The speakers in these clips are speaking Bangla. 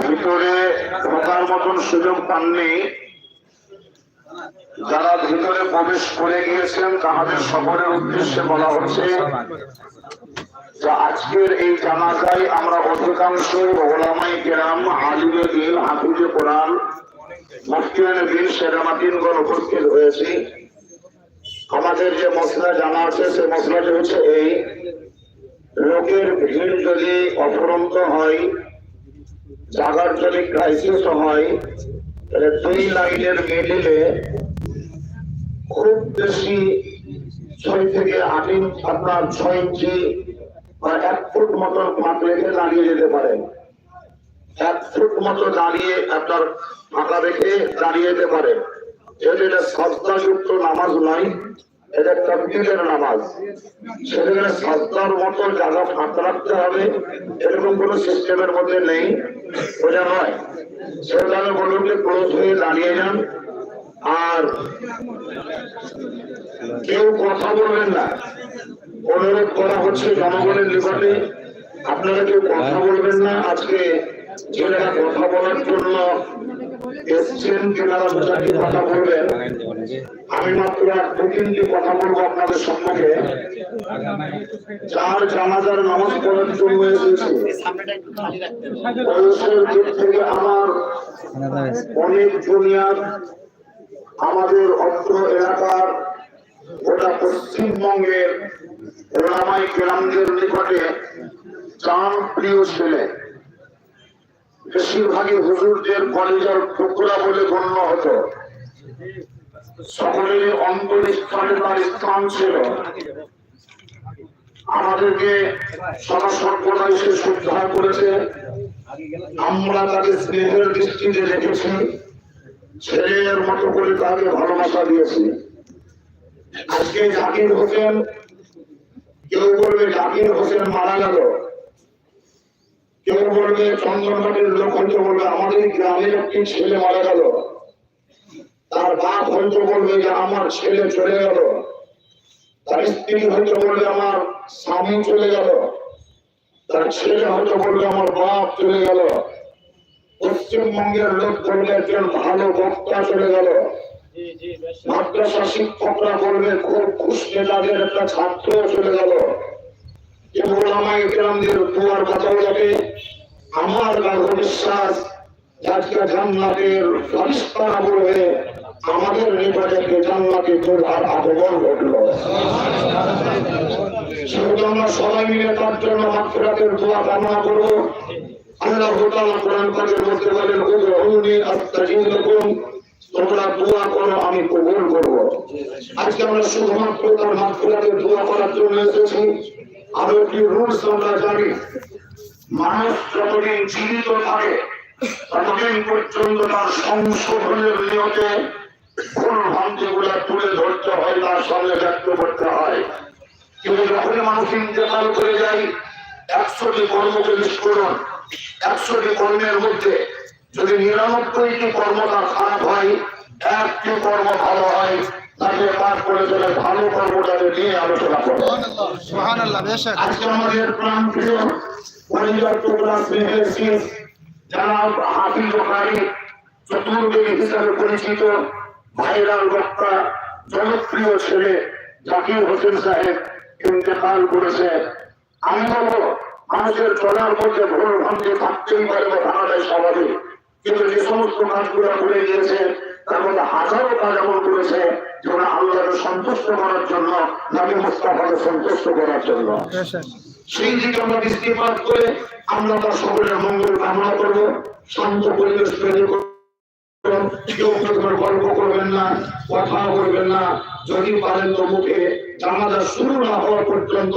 ভিতরে ঢোকার মতন সুযোগ পাননি যারা ভিতরে প্রবেশ করে গিয়েছেন তাদের সকলের উদ্দেশ্যে বলা হচ্ছে যে আজকের এই জানাজায় আমরা অধিকাংশ ওলামাই কেরাম আলিমে দিন হাফিজে কোরআন আমাদের যে মশলা জানা আছে, সে মশলাটি হচ্ছে এই। লোকের ভিড় যদি অফুরন্ত হয়, জাগার যদি ক্রাইসিস হয়, তাহলে দুই লাইনের মিডিলে খুব বেশি ছয় থেকে আট ইঞ্চ, আপনার ছয় ইঞ্চি বা এক ফুট মতো ফাঁক রেখে দাঁড়িয়ে যেতে পারেন। এক ফুট মতো দাঁড়িয়ে আপনার ফাঁকা রেখে দাঁড়িয়ে যেতে পারেন যেহেতু এটা সস্তাযুক্ত নামাজ নয়, এটা তবদিলের নামাজ। সেখানে সস্তার মতো জায়গা ফাঁকা রাখতে হবে। এরকম কোনো সিস্টেমের মধ্যে নেই, বোঝা নয়। সেখানে বলুন যে ক্লোজ হয়ে দাঁড়িয়ে যান। আর কেউ কথা বলবেন না। অনুরোধ করা হচ্ছে জনগণের নিকটে। আপনারা কেউ কথা বলবেন না। আজকে আমি মাত্র আর দু তিনটি কথা বলব আপনাদের সম্মুখে। চার জানাজার নামাজ পড়ার জন্য এসেছি থেকে আমার অনেক দুনিয়ার আমাদের অত্র এলাকার গোটা পশ্চিমবঙ্গের ওলামাই গ্রামদের নিকটে চান প্রিয় ছেলে। বেশিরভাগই হুজুরদের কলেজের টুকরা বলে গণ্য হতো। সকলের অন্তরস্থানে তার স্থান ছিল। আমাদেরকে সদা সর্বদা এসে শ্রদ্ধা করেছে। আমরা তাকে স্নেহের দৃষ্টিতে রেখেছি ছেলের মতো করে তাকে ভালোবাসা দিয়েছি। আজকে জাকির হোসেন, কেউ বলবে জাকির হোসেন মারা গেল। কেউ বলবে চন্দনবাড়ির লোক হয়তো বলবে আমাদের গ্রামের একটি ছেলে মারা গেল। তার বাপ হয়তো বলবে যে আমার ছেলে চলে গেল। তার স্ত্রী হয়তো বলবে আমার স্বামী চলে গেল। তার ছেলে হয়তো বলবে আমার বাপ চলে গেল। পশ্চিমবঙ্গের লোক বলবে একজন ভালো বক্তা চলে গেল। মাদ্রাসা শিক্ষকরা বলবে খুব খুশ একটা ছাত্র চলে গেল। গ্রামদের দুয়ার কথা বলে আমার গাঢ় বিশ্বাস আজকে জান্নাতের ফরিস্তারা বলবে আমাদের নিকটে জান্নাতে আগমন ঘটলো। সবাই মিলে তার জন্য মাত্রাতের দোয়া কামনা করব। আমরা শুধুমাত্র তার মাত্রাতে দোয়া করার জন্য এসেছি। আরও রুলস আমরা জানি। মানুষ যতদিন জীবিত থাকে, ততদিন পর্যন্ত তার সংশোধনের নিয়তে ভুল ভ্রান্তিগুলো তুলে ধরতে হয়, তার সামনে ব্যক্ত করতে হয়। কিন্তু যখনই মানুষ ইন্তেকাল করে যায়, একশোটি কর্মকে বিস্ফোরণ একশোটি কর্মের মধ্যে যদি নিরানব্বইটি কর্ম তার খারাপ হয় একটি কর্ম ভালো হয়? তাকে পাঠ করে চলে ভালো কর্মটাকে নিয়ে আলোচনা আজকে আমাদের প্রাণ প্রিয় যারা হাফিজ কারি চতুর্বেদী হিসাবে পরিচিত ভাইরাল বক্তা জনপ্রিয় ছেলে জাকির হোসেন সাহেব ইন্তেকাল করেছে। আমি বলব মানুষের চলার মধ্যে ভুল ভ্রান্তি থাকতেই পারে বা স্বাভাবিক। কিন্তু যে সমস্ত কাজগুলো করে গিয়েছে তার মধ্যে হাজারো কাজ এমন করেছে যেগুলো আল্লাহকে সন্তুষ্ট করার জন্য নবী মুস্তাফাকে সন্তুষ্ট করার জন্য। সেই দিকে আমরা করে আমরা তার সকলের মঙ্গল কামনা করব। শান্ত পরিবেশ তৈরি কেউ গল্প করবেন না কথা বলবেন না। যদি পারেন তো মুখে জানাজা শুরু না হওয়া পর্যন্ত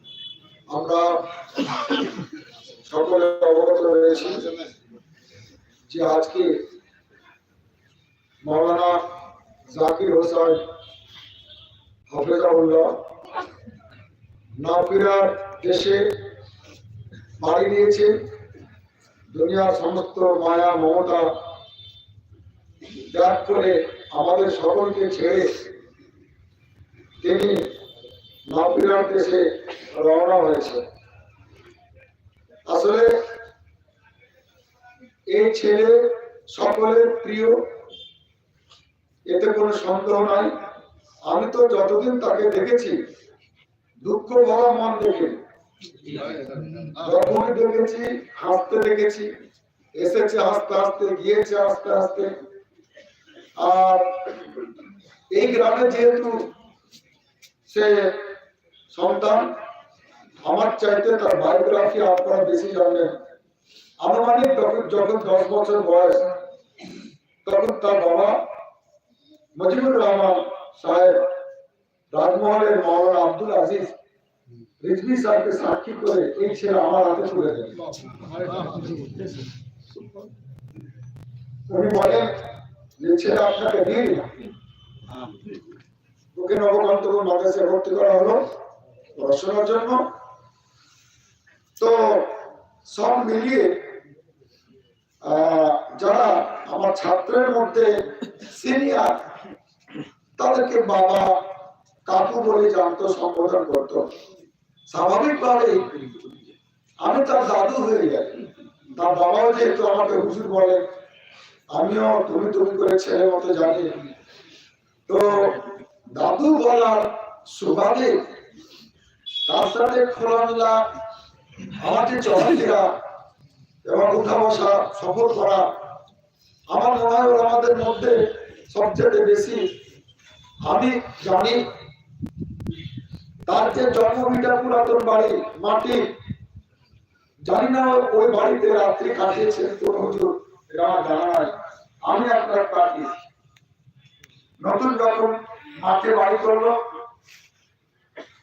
আমরা সকলে অবগত রয়েছি যে আজকে মাওলানা জাকির হোসেন হাফেজাউল্লাহ নাফিরার দেশে বাড়ি নিয়েছে। দুনিয়ার সমস্ত মায়া, মমতা ত্যাগ করে আমাদের সকলকে ছেড়ে তিনি নাফিরার দেশে রওনা হয়েছে। আসলে এই ছেলে সকলের প্রিয়, এতে কোনো সন্দেহ নাই। আমি তো যতদিন তাকে দেখেছি, দুঃখ ভরা মন দেখে যখন দেখেছি, হাসতে দেখেছি, এসেছে হাসতে হাসতে, গিয়েছে হাসতে হাসতে। আর এই গ্রামে যেহেতু সে সন্তান, আমার চাইতে তার বায়োগ্রাফি আপনারা বেশি জানবেন। আনুমানিক যখন দশ বছর বয়স, তখন তার বাবা মজিবুর রহমান সাহেব রাজমহলের মৌলানা আব্দুল আজিজ রিজভি সাহেবকে সাক্ষী করে এই ছেলে আমার হাতে তুলে দেন। উনি বলেন যে ছেলে আপনাকে দিন ওকে নবকান্তপুর মাদ্রাসায় ভর্তি করা হলো। পড়াশোনার জন্য। তো সব মিলিয়ে যারা আমার ছাত্রের মধ্যে সিনিয়র তাদেরকে বাবা কাকু বলে জানতো, সম্বোধন করতো। স্বাভাবিকভাবে আমি তার দাদু হয়ে যাই। তার বাবাও যেহেতু আমাকে হুজুর বলে, আমিও তুমি তুমি করে ছেলের মতো জানি। তো দাদু বলার সুবাদে সাথে খোলামেলা চলাফেরা এবং উঠা বসা সফর করা, আমার মনে হয় আমাদের মধ্যে সবচেয়ে বেশি আমি জানি। তার যে জন্মভিটা পুরাতন বাড়ি, মাটি, জানি না ওই বাড়িতে রাত্রি কাটিয়েছে কোন হুজুর, এটা আমার জানা নাই। আমি আপনার কাটিয়েছি নতুন যখন মাঠে বাড়ি করল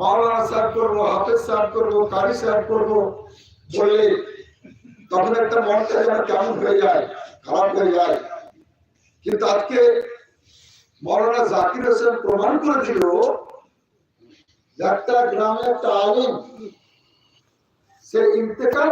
মাওলানা স্যার করব, হাফেজ স্যার করব, কারি স্যার করব, বললে তখন একটা মনটা যেন কেমন হয়ে যায়, খারাপ হয়ে যায়। কিন্তু আজকে মৌলানা জাকির হোসেন প্রমাণ করে দিল যে একটা গ্রামে একটা আলিম, সে ইন্তেকাল